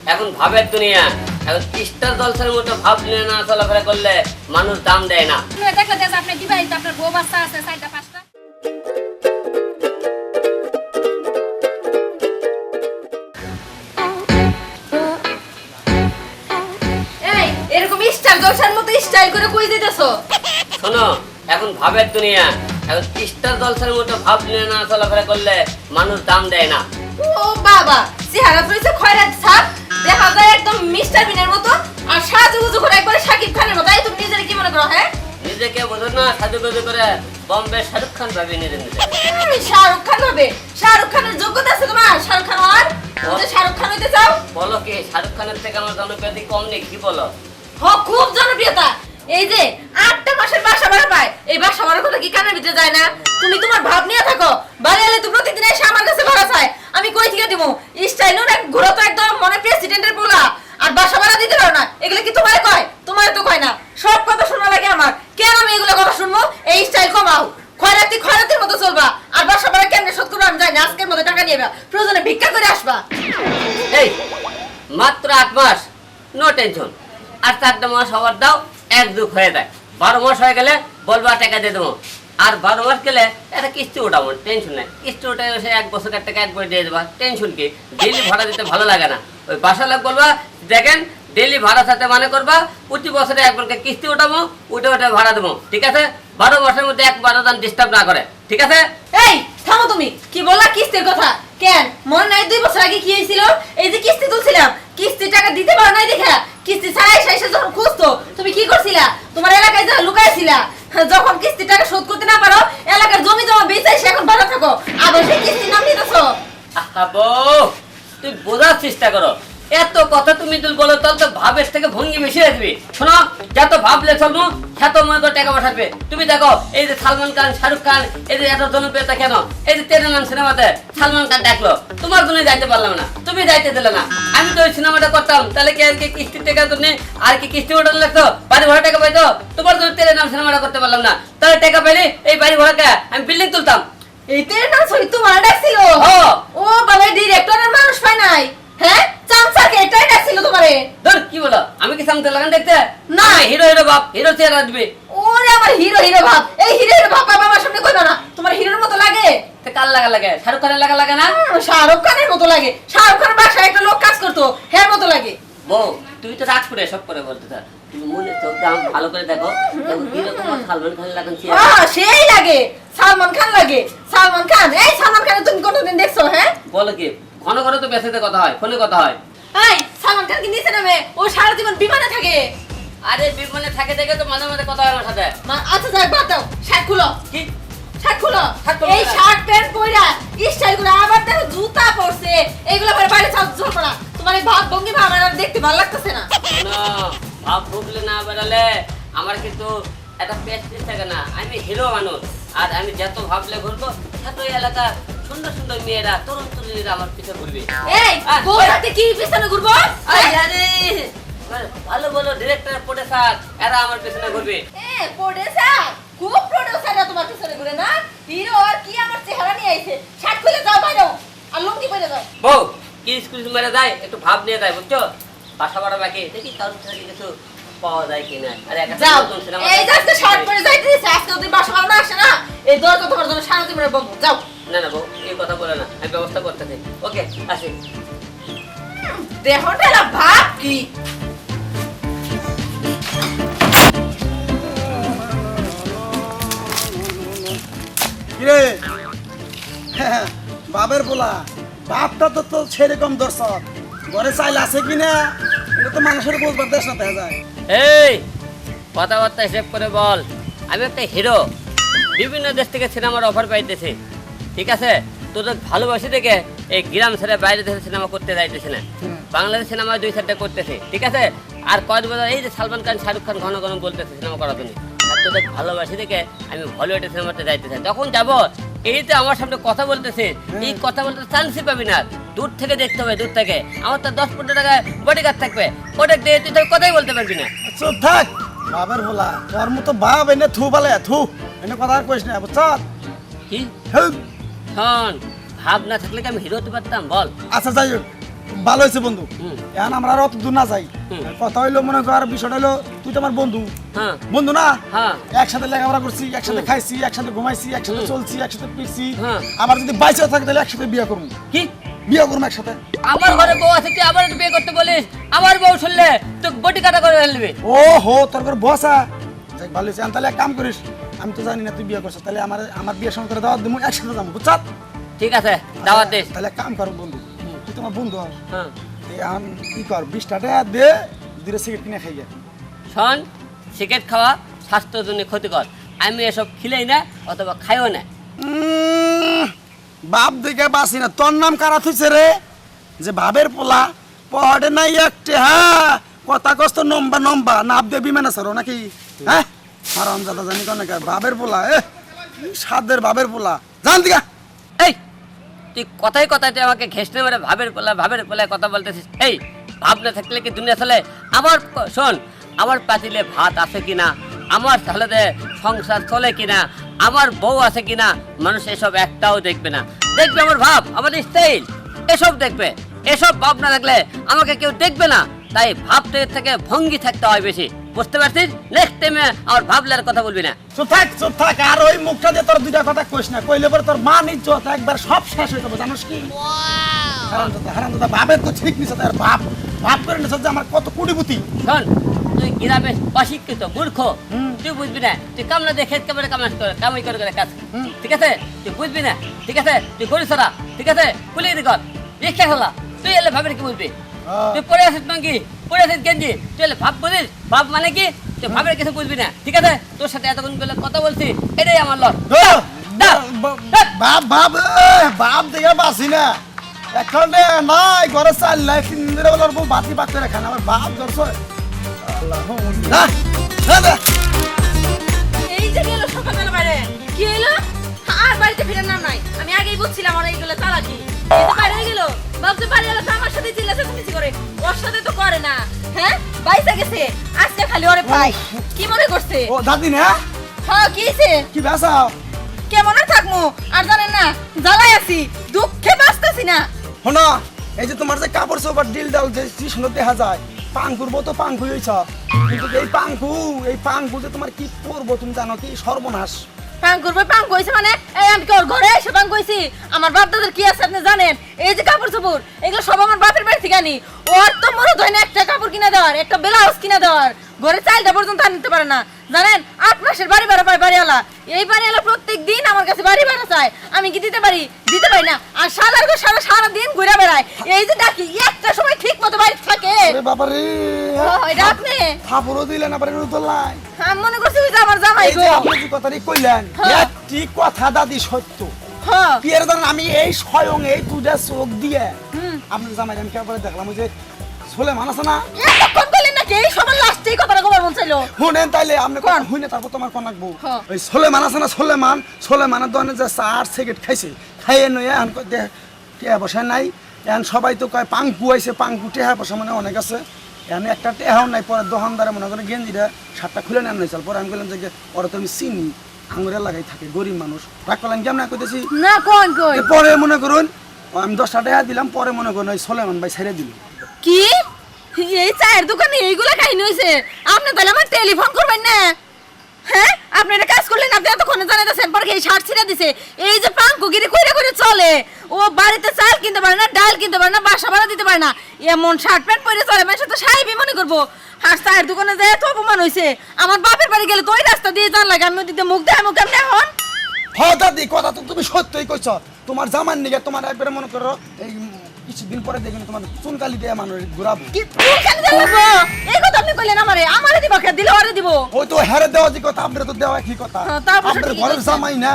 এখন ভাবের দুনিয়া। এখন স্টার জলসের মতো ভাব নিয়ে না চলাফেরা করলে মানুষ দাম দেয় না। আপনি দেখলে আপনি বিবাহিত আপনার বউ বাচ্চা আছে চারটা পাঁচটা? এই এরকম স্টার জলসার মতো স্টাইল করে কই দিতেছো শোনো এখন ভাবের দুনিয়া। এখন স্টার জলসের মতো ভাব নিয়ে না চলাফেরা করলে মানুষ দাম দেয় না। ও বাবা চেহারা পড়েছে খয়রাত ছাপ দেখা যায় একদম মিস্টার বিনের মতো আর সাজুগুজু করে একবারে শাকিব খানের মতো। এই তুমি নিজের কি মনে করো হ্যাঁ? নিজেকে বোঝো না সাজুগুজু করে বম্বে শাহরুখ খান ভাবি নিজে নিজে শাহরুখ খান হবে শাহরুখ খানের যোগ্যতা আছে তোমার শাহরুখ খান হওয়ার। তুমি শাহরুখ খান হইতে চাও। বলো কি শাহরুখ খানের থেকে আমার জনপ্রিয়তা কম নেই কি বলো? হ খুব জনপ্রিয়তা। এই যে আটটা মাসের বাসা ভাড়া পায় এই বাসা ভাড়ার কথা কি কানের ভিতরে যায় না? তুমি তোমার ভাব নিয়ে থাকো বাড়ি এলে তো প্রতিদিন এসে আমার কাছে ভাড়া চায়। কই থেকে দিব স্টাইলও না ঘোরা তো একদম মনে প্রেসিডেন্টের পোলা। আর বাসা ভাড়া দিতে পারো না। এগুলো কি তোমার কয়? তোমার তো কয় না। সব কথা শোনা লাগে আমার। কেন আমি এগুলো কথা শুনব? এই স্টাইল কমাও। খয়রাতি খয়রাতির মতো চলবা। আর বাসা ভাড়া কেমনে শোধ করব আমি জানি। আজকের মধ্যে টাকা নিয়ে প্রয়োজনে ভিক্ষা করে আসবা। এই, মাত্র আট মাস নো টেনশন আর চারটা মাস হওয়ার দাও, এক দুঃখ হয়ে যায়। বারো মাস হয়ে গেলে বলবা, টাকা দিয়ে দেবো। আর বারো মাস গেলে একটা কিস্তি উঠাবো টেনশন নেই। কিস্তি উঠে এসে এক বছরের টাকা একবার দিয়ে দেবা? টেনশন কি? ডেলি ভাড়া দিতে ভালো লাগে না। ওই বাসা লোক বলবা, দেখেন ডেলি ভাড়া সাথে মানে করবা, প্রতি বছরে একবারকে কিস্তি উঠাবো, উঠে উঠে ভাড়া দেবো। ঠিক আছে? বারো মাসের মধ্যে একবারও দাম ডিস্টার্ব না করে। ঠিক আছে? এই, থামো তুমি। কি বললা কিস্তির কথা? কেন? মনে নাই দুই বছর আগে কি হয়েছিল? এই যে কিস্তি তুলছিলাম কিস্তি টাকা দিতে পারো নাই দেখা? কিস্তি ছাড়াই শেষে যখন খুঁজতো, তুমি কি করছিলা? তোমার এলাকায় যা লুকাইছিলা যখন কিস্তি টাকা শোধ করতে না পারো এলাকার জমি জমা বেচাই সে এখন ভালো থাকো। আবার সে কিস্তি নাম নিতেছো। আহা বউ, তুই বোঝার চেষ্টা করো। এত কথা তুমি যদি বলো তাহলে তো ভাবের থেকে ভঙ্গি মিশিয়ে দিবি শোনো যত ভাবলে চলবো এত মনে করে টাকা পাঠাবে তুমি দেখো এই যে সালমান খান শাহরুখ খান এই যে এত জনপ্রিয়তা কেন? এই যে তেরে নাম সিনেমাতে সালমান খান ডাকলো তোমার জন্য যাইতে পারলাম না তুমি যাইতে দিলে না। আমি তো ওই সিনেমাটা করতাম তাহলে কি আর কি কিস্তির টাকা জন্য আর কি কিস্তি ওঠানো লাগতো? বাড়ি ভাড়া টাকা পাইতো? তোমার জন্য তেরে নাম সিনেমাটা করতে পারলাম না। তাহলে টাকা পেলে এই বাড়ি ভাড়াকে আমি বিল্ডিং তুলতাম। এই তের নাম সহি তোমার ডাকছিল ও। বাবা ডিরেক্টরের মানুষ পায় নাই। হ্যাঁ? চামচাকে এটাই ডাকছিল তোমারে ধর কি বলো আমি কি সামতে লাগান দেখতে? না। হিরো হিরো বাপ হিরো চেহারা দিবে ওরে আমার হিরো হিরো ভাব এই হিরো হিরো ভাব বাবার সামনে কইবা না তোমার হিরোর মতো লাগে। তে কার লাগা লাগে? শাহরুখ খানের লাগা লাগে না? শাহরুখ খানের মতো লাগে। শাহরুখ খানের বাসায় একটা লোক কাজ করতো হ্যাঁ মতো লাগে। বউ তুই তো রাগ করে সব করে বলতে থাক। তুমি মনে চোখ দাম ভালো করে দেখো কীরকম সালমান খান লাগান সেই লাগে সালমান খান লাগে। সালমান খান এই সালমান খান তুমি কোনোদিন দেখছ হ্যাঁ? বলো কি ঘন ঘন তো বেসাতে কথা হয় ফোনে কথা হয়। এই সালমান খান কি নিচে নামে। ও সারা জীবন বিমানে থাকে। আরে বিমানে থাকে দেখে তো মাঝে মাঝে কথা হয় আমার সাথে। মা- আচ্ছা যাক বাদ দাও। শার্ট খুলো। কি? শার্ট খুলো। শার্ট খুলো এই শার্ট প্যান্ট পইরা স্টাইল করে আবার দেখো জুতা পরছে। এগুলো পরে বাইরে চাল চলবো না তোমার এই ভাব ভঙ্গি ভাব আমার আর দেখতে ভালো লাগতেছে না। শোনো, ভাব ঢুকলে না বেরালে আমার কিন্তু একটা পেস্টিস থাকে না। আমি হিরো মানুষ আর আমি যত ভাবলে ঘুরবো তত এই এলাকার সুন্দর সুন্দর মেয়েরা তরুণ তরুণীরা আমার পিছে ঘুরবে এই আহ, বউ হাতে কি পিছনে ঘুরবো? আরে আরে ভালো ভালো ডিরেক্টর প্রোডিউসার এরা আমার পেছনে ঘুরবে। এ প্রোডিউসার খুব প্রোডিউসাররা তোমার পিছনে ঘুরে না? হিরো আর কি আমার চেহারা নিয়ে আইছে? শার্ট খুলে যাও বাইরে। আর লুঙ্গি পরে যাও। বউ কি স্কুল মেরে যায়? একটু ভাব নিয়ে যায় বুঝছ? বাসা বাড়া বাকি। দেখি কারোর থেকে কিছু পাওয়া যায় কিনা। আরে একটা যাও। এই যে শার্ট পরে যাইতে দিছে আজকে যদি বাসা না আসে না। এই দরকার তোমার জন্য সারা জীবনের বন্ধু। যাও। না না বউ এই কথা বলে না আমি ব্যবস্থা করতেছি ওকে আসি। দেহটা না ভাব কি? কিরে? বাবের বলা বাপটা তো তো সেরকম দর্শক। ঘরে চাইল আছে কিনা এটা তো মানুষের বলবার দেশ না দেখা যায়। এই কথাবার্তা হিসেব করে বল। আমি একটা হিরো। বিভিন্ন দেশ থেকে সিনেমার অফার পাইতেছি। ঠিক আছে? তোদের ভালোবাসি দেখে এই গ্রাম ছেড়ে বাইরে দেশে সিনেমা করতে যাইতেছে না। বাংলাদেশ সিনেমা দুই সাইডে করতেছে ঠিক আছে? আর কয়েক বছর এই যে সালমান খান শাহরুখ খান ঘন ঘন বলতেছে সিনেমা করার জন্য। আর তোদের ভালোবাসি দেখে আমি হলিউডের সিনেমাতে যাইতেছি। তখন যাব এই যে আমার সামনে কথা বলতেছে এই কথা বলতে চান্সই পাবি না। দূর থেকে দেখতে হবে দূর থেকে। আমার তো দশ পনেরো টাকায় বডিগার্ড থাকবে। ওটা দিয়ে তুই তো কথাই বলতে পারবি না। চুপ থাক। বাবের বলা তোর মতো বাপ এনে থু বলে থু। এনে কথা আর কইস না বুঝছ কি? হেউ, ভাব না থাকলে কি আমি হিরো হতে পারতাম? বল। আচ্ছা যাই হোক। ভালো হয়েছে বন্ধু। এখন আমরা আর অত দূর না যাই। কথা হইল মনে কর বিষয়টা হলো তুই তো আমার বন্ধু। হ্যাঁ। বন্ধু না? হ্যাঁ। একসাথে লেখাপড়া করছি একসাথে খাইছি একসাথে ঘুমাইছি একসাথে চলছি একসাথে পিটছি হ্যাঁ। আবার যদি বাইসে থাকে তাহলে একসাথে বিয়ে করব। কি? বিয়ে করব একসাথে। আমার ঘরে বউ আছে তুই আবার বিয়ে করতে বলিস? আমার বউ শুনলে তো বটি কাটা করে ফেলবে। ও হো তোর করে বসা ভালো হয়েছে। তাহলে এক কাম করিস আমি তো জানি না তুই বিয়ে করছিস তাহলে আমার আমার বিয়ের সঙ্গে করে দাওয়াত দেবো একসাথে যাব বুঝছ? ঠিক আছে দাওয়াত দিস। তাহলে কাম করো বন্ধু তুই তোমার বন্ধু হ। হ্যাঁ। আম কি কর বিশ টাকা দে দুটো সিগারেট কিনে খাই গে শোন সিগারেট খাওয়া স্বাস্থ্যের জন্য ক্ষতিকর। আমি এসব খিলেই না অথবা খাইও না। উম, বাপ দেখে বাসি না। তোর নাম কারা থুইছে রে? যে ভাবের পোলা পহাড়ে নাই একটে হ্যাঁ? কথা কষ্ট নম্বা নম্বা। নাপ দিয়ে বিমানে সারো নাকি? হ্যাঁ? হারাম দাদা জানি কেন বাবের পোলা, এ? সাদের বাবের পোলা? জান দিকা। এই, তুই কথাই কথায় তুই আমাকে ঘেসতে মেরে ভাবের পোলা ভাবের পোলায় কথা বলতেছিস। এই, ভাব না থাকলে কি দুনিয়া চলে? আমার শোন আমার পাতিলে ভাত আছে কিনা? আমার তাহলে সংসার চলে কিনা? আমার বউ আছে কিনা? মানুষ এসব একটাও দেখবে না। দেখবে আমার ভাব, আমার স্টাইল এসব দেখবে। এসব ভাব না দেখলে আমাকে কেউ দেখবে না। তাই ভাবতে থেকে ভঙ্গি থাকতে হয় বেশি। বুঝতে পারছিস? নেক্সট টাইমে আমার ভাবলার কথা বলবি না। চুপ থাক চুপ থাক আর ওই মুখটা দিয়ে তোর দুইটা কথা কইস না। কইলে পরে তোর মান ইজ্জত একবার সব শেষ হয়ে যাবে জানোস কি? হারাম দাদা হারাম দাদা বাবের তো ঠিক নিছে তার বাপ বাপ করে নিছে যে আমার কত কুড়িপুতি শোন তুই গ্রামে অশিক্ষিত মূর্খ। তুই বুঝবি না তুই কামলা দেখে কেমন কামাজ করে কামাই করে করে কাজ ঠিক আছে? তুই বুঝবি না ঠিক আছে? তুই করিস না ঠিক আছে? কুলিয়ে দি কর রিক্সা খোলা তুই এলে ভাবের কি বুঝবি। তুই পরে আসিস নাকি পরে আসিস গেঞ্জি? তুই ভাব বলিস? ভাব মানে কি? তুই ভাবের কিছু বুঝবি না ঠিক আছে? তোর সাথে এতক্ষণ গেলে কথা বলছি এটাই আমার লস। বাপ বাপ বাপ দেখে বাসি না। এখন নাই ঘরে চাল নাই তিন দিনের বেলার বাতি পাকতে রেখা না। আমার বাপ ধরছ। আল্লাহ ওর সাথে তো করে না। হ্যাঁ? বাইসে গেছে। আজকে খালি ওরে পাই কি মনে করছে? ও দাদি না? হ্যাঁ কি হইছে? কি বেসাও কেমন আর থাকমু? আর জানেন না জ্বালাই আছি। দুঃখে বাঁচতেছি না। শোনো এই যে তোমার যে কাপড় চোপড় ডিল ডাল যে সুন্দর দেখা যায় পাঙ্কুর তো পাঙ্কু হয়েছ কিন্তু এই পাঙ্কু এই পাঙ্কু যে তোমার কি করব তুমি জানো কি? সর্বনাশ। পাং করবে, পাং কইছে মানে? এই আমি কি ওর ঘরে এসে পাং কইছি? আমার বাপ কি আছে আপনি জানেন? এই যে কাপড় চোপড়, এগুলো সব আমার বাপের বাড়ি থেকে আনি। ওর তো হয় না একটা কাপড় কিনে দেওয়ার, একটা ব্লাউজ কিনে দেওয়ার। ঘরে চালটা পর্যন্ত আর নিতে পারে না। জানেন আট মাসের বাড়ি ভাড়া পায় বাড়িওয়ালা। এই বাড়িওয়ালা প্রত্যেক দিন আমার কাছে বাড়ি ভাড়া চায়। আমি কি দিতে পারি? দিতে পারি না। আর সারা গো সারা সারা দিন ঘুরে বেড়ায়। এই যে ডাকি একটা সময় ঠিক মতো বাড়ি থাকে। আরে বাবা রে ও, এটা আপনি? দিলেন আবার আমি মনে করছি ওই যে আমার জামাই গো। আপনি যে কথাটি কইলেন হ্যাঁ। একটি কথা দাদি সত্য। হ্যাঁ। পিয়ের ধরেন আমি এই স্বয়ং এই দুটা চোখ দিয়ে আপনার জামাই আমি কেবল দেখলাম? ওই যে ছোলে মান আছে না? এতক্ষণ করলেন সবার লাস্টেই কথাটা কবার মন শুনেন তাইলে আপনি কোন? কোন? হুইনে তারপর তোমার কোন রাখব হ্যাঁ। ওই সোলেমান আছে না সোলেমান? সোলেমানের দোকানে যে চার সিগারেট খাইছে খাইয়ে নয় এখন কয় টেহা বসে নাই। এখন সবাই তো কয় পাঙ্কু আইছে পাঙ্কু টেহা বসা মানে অনেক আছে। এখন একটা টেহাও নাই পরে দোকানদারে মনে করে গেঞ্জিটা শার্টটা খুলে নেন নাই পরে আমি বললাম যে ওরা তো আমি চিনি আঙুরে লাগাই থাকে গরিব মানুষ। রাগ করলাম কেমন কইতেছি? না কোন কই? পরে মনে করুন আমি দশটা টাকা দিলাম পরে মনে করুন ওই সোলেমান ভাই ছেড়ে দিল। কি এই চায়ের দোকানে এইগুলা কাহিনী হয়েছে আপনি তাহলে আমার টেলিফোন করবেন না? হ্যাঁ? আপনি এটা কাজ করলেন, আপনি এতক্ষণে জানাইতেছেন পরে এই শার্ট ছিঁড়ে দিছে? এই যে পাঙ্কুগিরি কইরে কইরে চলে। ও বাড়িতে চাল কিনতে পারে না, ডাল কিনতে পারে না, বাসা ভাড়া দিতে পারে না। এমন শার্ট প্যান্ট পরে চলে মানুষ তো সাহেবই মনে করব। আর চায়ের দোকানে যায় এত অপমান হয়েছে আমার বাপের বাড়ি গেলে তো ওই রাস্তা দিয়ে জান লাগে আমি ওদিকে মুখ দেয় মুখ কেমনে এখন। হ দাদি কথা তো তুমি সত্যই কইছ, তোমার জামান নিগে তোমার একবারে মনে করো এই কিছুদিন পরে দেখবেন তোমার চুনকালি দিয়ে মানুষ ঘুরাবো। কি এই কথা আপনি কইলেন আমারে। আমারে দিব কে? দিলে ওরে দিব। ওই তো হেরে দেওয়া যে কথা আপনার তো দেওয়া কি কথা। হ্যাঁ, আপনার ঘরের জামাই না।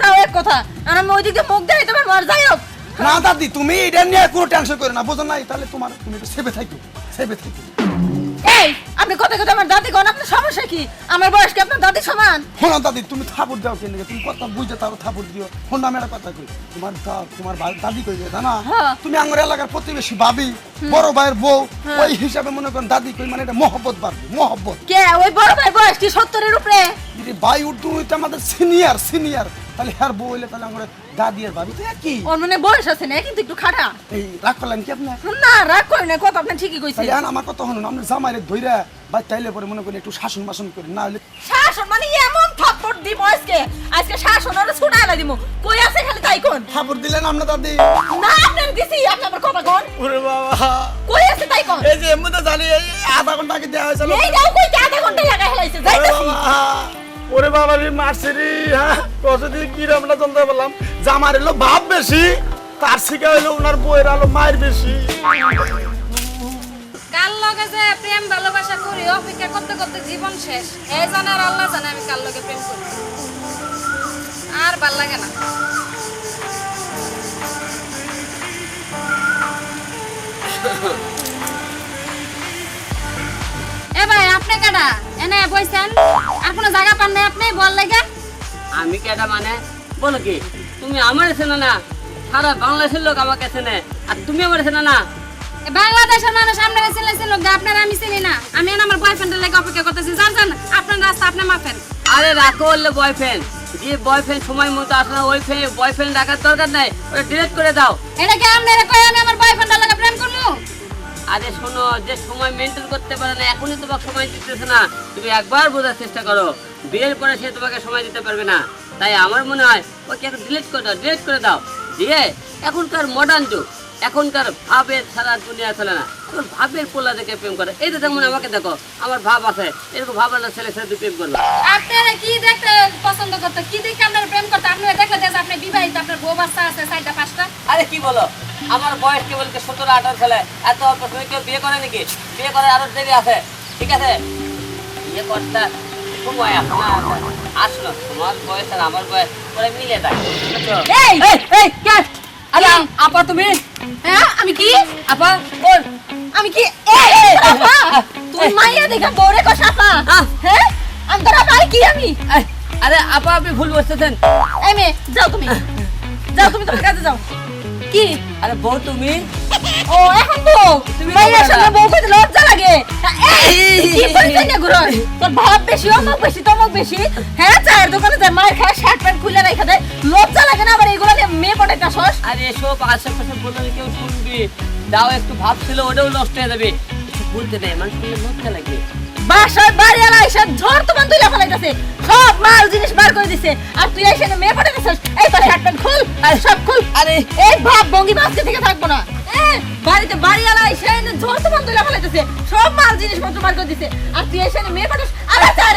তাও এক কথা। আর আমি ওইদিকে মুখ যাই হোক। না দাদি তুমি এটা নিয়ে কোনো টেনশন করো না বুঝো নাই? তাহলে তোমার তুমি একটু সেভে থাকো সেভে থাকো এই আপনি কথা কথা আমার দাদি কোন আপনার সমস্যা কি? আমার বয়স কি আপনার দাদি সমান? হ্যাঁ দাদি তুমি থাপুর দাও কেন? তুমি কথা বুঝতে তারও থাপুর দিও। ফোন নামে একটা কথা কই তোমার দা- তোমার দাদি কই যে জানা? হ্যাঁ। তুমি আমার এলাকার প্রতিবেশী ভাবি বড় ভাইয়ের বউ ওই হিসাবে মনে করেন দাদি কই মানে এটা মহব্বত বাড়বে মহব্বত। কে? ওই বড় ভাই বয়স কি সত্তরের উপরে? ভাই উর্দু হইতে আমাদের সিনিয়র সিনিয়র তাহলে আর বউ হইলে তাহলে আমার দাদি আর ভাবি তো একই। ওর মনে বয়স আছে না কিন্তু একটু খাটা। এই রাগ করলেন কি আপনি? না রাগ করে না কথা আপনি ঠিকই কইছেন। আর আমার কথা শুনুন আমরা জামাইরে ধইরা বা তাইলে পরে মনে করি একটু শাসন বাসন করি না হলে শাসন মানে এমন থাপ্পড় দিব আজকে। আজকে শাসন ওরে ছুটাইলা দিব কই আছে খালি তাই কোন? খাবার দিলেন আমরা দাদি। না আপনার দিছি আপনি আমার কথা কোন ওরে বাবা। কই আছে তাই কোন? এই যে এমনি তো জানি এই আধা ঘণ্টা আগে দেওয়া হয়েছিল। এই দাও কই কে আধা ঘণ্টা লাগাই হেলাইছে যাইতাছি। ওরে বাবা রে, মারছে রে হ্যাঁ? কত দিয়ে কি রে আমরা জানতে পারলাম যে আমার এলো ভাব বেশি, তার শিখা হইল ওনার বইয়ের আলো মায়ের বেশি। লগে যে ভালোবাসা করতে করতে জীবন শেষ। এই জানে আমি লগে আর ভালো লাগে না। এ ভাই, আপনি কেডা এনে বইছেন আর কোনো জায়গা পান নাই আপনি? বল লাগে। আমি কেটা মানে? বলো কি তুমি আমার চেনো না? সারা বাংলাদেশের লোক আমাকে চেনে। আর তুমি আমার চেনো না? বাংলাদেশের মানুষ আপনারা চিনলেছেন লোক আপনারা আমি চিনি না। আমি আমার বয়ফ্রেন্ডের লেগে অপেক্ষা করতেছি। জান জান আপনার রাস্তা আপনি মাফেন আরে রাখো বললে বয়ফ্রেন্ড যে বয়ফ্রেন্ড সময় মতো আসে না ওই বয়ফ্রেন্ড রাখার দরকার নাই। ওটা ডিলিট করে দাও। এটা কি আপনারা কই আমি আমার বয়ফ্রেন্ডের লগে আরে শোনো যে সময় মেনটেন করতে পারে না এখনই তোমাকে সময় দিতেছে না। তুমি একবার বোঝার চেষ্টা করো। বিয়ের পরে সে তোমাকে সময় দিতে পারবে না। তাই আমার মনে হয় ওকে এখন ডিলিট করে দাও ডিলিট করে দাও। দিয়ে এখনকার মডার্ন যুগ এখনকার ভাবের সারা দুনিয়া চলে না। তোর ভাবের পোলা দেখে প্রেম করে। এই তো যেমন আমাকে দেখো আমার ভাব আছে। এরকম ভাব আছে ছেলে ছেলে প্রেম করল আপনারা কি দেখতে পছন্দ করতে? কি দেখে আপনারা প্রেম করতে? আপনারা দেখলে যে আপনি বিবাহিত আপনার বউ বাচ্চা আছে চারটা পাঁচটা? আরে কি বলো? আমার বয়স কেবল সতেরো আঠারো ছেলে এত অল্প সময় কেউ বিয়ে করে নাকি? বিয়ে করে আরও দেরি আছে। ঠিক আছে? বিয়ে করতে সময় এখন আসলো। তোমার বয়স আর আমার বয়স পরে মিলে যায়। বুঝছ? এই এই, এই, কে? আরে আপা তুমি? হ্যাঁ আমি কি? আপা ওর আমি কি? তুই মাইয়া দেখা বউরে। হ্যাঁ? আমি তোর আপা কি আমি? আরে আপা আপনি ভুল বসতেছেন যাও তুমি। যাও তুমি তোমার কাছে যাও। কি? আরে বউ তুমি? ও এখন বউ? তুমি সঙ্গে বউ কইতে লজ্জা লাগে। এই কি কইছিস না গুরু তোর ভাব বেশি অমক বেশি তমক বেশি। হ্যাঁ চায়ের দোকানে যায় মায়ের খায় শার্ট প্যান্ট খুলে রেখে দেয় লজ্জা লাগে না আবার এগুলো নিয়ে মেয়ে পটাইতে আসস আরে এসব আশেপাশে বললে কেউ শুনবি। দাও একটু ভাবছিল ওটাও নষ্ট হয়ে যাবে। বলতে নেই মানুষ লজ্জা লাগে। বাসায় বাড়ি আলা এসে ঝড় তোমার তুইলা ফেলাইতেছে। সব মাল জিনিস বার করে দিছে। আর তুই এসে না মেয়ে পাঠাইতেছিস। এই তোর প্যান্ট খুল, আর সব খুল। আরে এই ভাব ভঙ্গি আজকে থেকে থাকব না। বাড়িতে বাড়ি আলা এসে তোমার তুইলা ফেলাইতেছে। সব মাল জিনিসপত্র বার করে দিছে। আর তুই এসে না মেয়ে পাঠাস। আরে চার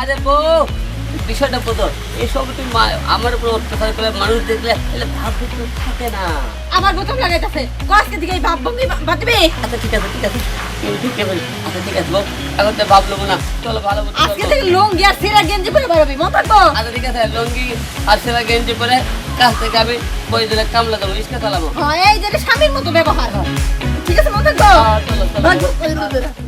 আরে বউ বিষয়টা বোঝো। এইসব তুমি আমার উপর অত্যাচার করে মানুষ দেখলে তাহলে ভাব ভিতরে থাকে না। আমার বোতল লাগাইতেছে। থেকে এই ভাব ভঙ্গি বাঁধবে। আচ্ছা ঠিক আছে ঠিক আছে। ঠিক আছে আচ্ছা ঠিক আছে এখন তো ভাবলো না। চলো ভালো আজকে। থেকে লুঙ্গি আর সিরা গেঞ্জি পরে বেরোবি মন থাকব? আচ্ছা ঠিক আছে লঙ্গি আর সেলা গেঞ্জি পরে কাছ থেকে আমি বই দিলে কামলা দেবো রিক্সা চালাবো। হ্যাঁ এই যে স্বামীর মতো ব্যবহার ঠিক আছে মন থাকব? হ্যাঁ, চলো, চলো।